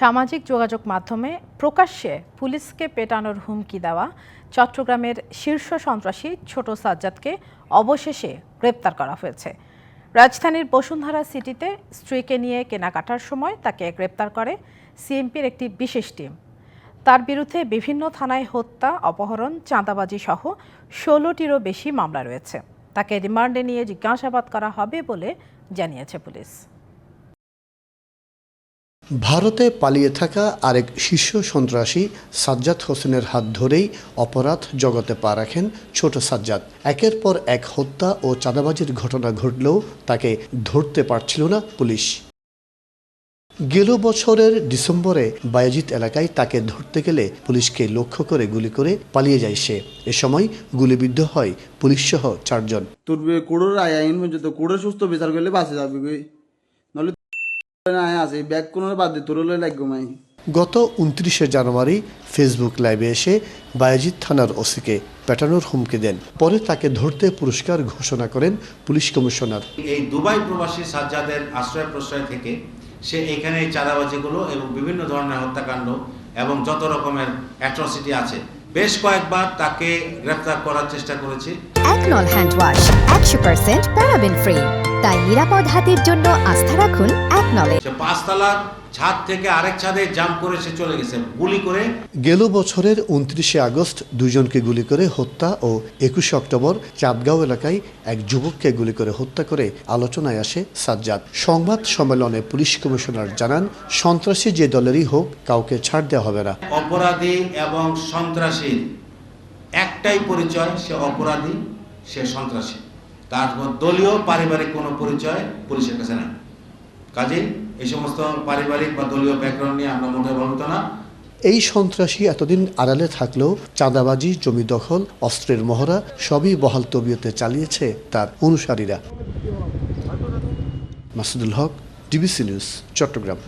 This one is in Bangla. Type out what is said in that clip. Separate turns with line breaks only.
সামাজিক যোগাযোগ মাধ্যমে প্রকাশ্যে পুলিশকে পেটানোর হুমকি দেওয়া চট্টগ্রামের শীর্ষ সন্ত্রাসী ছোট সাজ্জাদকে অবশেষে গ্রেপ্তার করা হয়েছে। রাজধানীর বসুন্ধরা সিটিতে স্ত্রীকে নিয়ে কেনাকাটার সময় তাকে গ্রেপ্তার করে সিএমপির একটি বিশেষ টিম। তার বিরুদ্ধে বিভিন্ন থানায় হত্যা, অপহরণ, চাঁদাবাজি সহ ষোলোটিরও বেশি মামলা রয়েছে। তাকে রিমান্ডে নিয়ে জিজ্ঞাসাবাদ করা হবে বলে জানিয়েছে পুলিশ।
ভারতে পালিয়ে থাকা আরেক শীর্ষ সন্ত্রাসী সাজ্জাদ হোসেনের হাত ধরেই অপরাধ জগতে পা রাখেন ছোট সাজ্জাদ। একের পর এক হত্যা ও চাঁদাবাজির ঘটনা ঘটলেও তাকে ধরতে পারছিল না পুলিশ। গেল বছরের ডিসেম্বরে বায়াজিত এলাকায় তাকে ধরতে গেলে পুলিশকে লক্ষ্য করে গুলি করে পালিয়ে যায় সে। এ সময় গুলিবিদ্ধ হয় পুলিশসহ চারজন।
তোর বে- কুড়োর আইন পর্যন্ত সুস্থ বিচার করলে বাঁচে যাবি
গত উনত্রিশে জানুয়ারি ফেসবুক লাইভে এসে বায়াজিৎ থানার ওসিকে পেটানোর হুমকি দেন। পরে তাকে ধরতে পুরস্কার ঘোষণা করেন পুলিশ কমিশনার।
এই দুবাই প্রবাসী সাজ্জাদের আশ্রয় প্রশ্রয় থেকে সে এখানে এই চাঁদাবাজিগুলো এবং বিভিন্ন ধরনের হত্যাকাণ্ড এবং যত রকমের অ্যাট্রসিটি আছে বেশ কয়েকবার তাকে গ্রেফতার করার চেষ্টা করেছি।
একনল হ্যান্ড ওয়াশ একশো পার্সেন্ট প্যারাবেন ফ্রি। তাই নিরাপদ হাতের জন্য আস্থা রাখুন একনলে
সে পাঁচতলার ছাদ থেকে আরেক ছাদে জাম্প করে সে চলে গেছে গুলি করে।
গেল বছরের উনত্রিশে আগস্ট দুজনকে গুলি করে হত্যা ও একুশে অক্টোবর চাঁদগাঁও এলাকায় এক যুবককে গুলি করে হত্যা করে আলোচনায় আসে সাজ্জাদ। সংবাদ সম্মেলনে পুলিশ কমিশনার জানান সন্ত্রাসী যে দলেরই হোক কাউকে ছাড় দেওয়া হবে না।
অপরাধী এবং সন্ত্রাসী একটাই পরিচয় সে অপরাধী সে সন্ত্রাসী। তার দলীয় পারিবারিক কোনো পরিচয় পুলিশের কাছে নাই। কাজেই এই সমস্ত পারিবারিক বা দলীয় ব্যাকগ্রাউন্ড নিয়ে আমরা মোটে ভাবিত না।
এই সন্ত্রাসী এতদিন আড়ালে থাকলেও চাঁদাবাজি, জমি দখল, অস্ত্রের মহড়া সবই বহাল তবিয়তে চালিয়েছে তার অনুসারীরা। Masudul Haque, DBC news, Chattogram.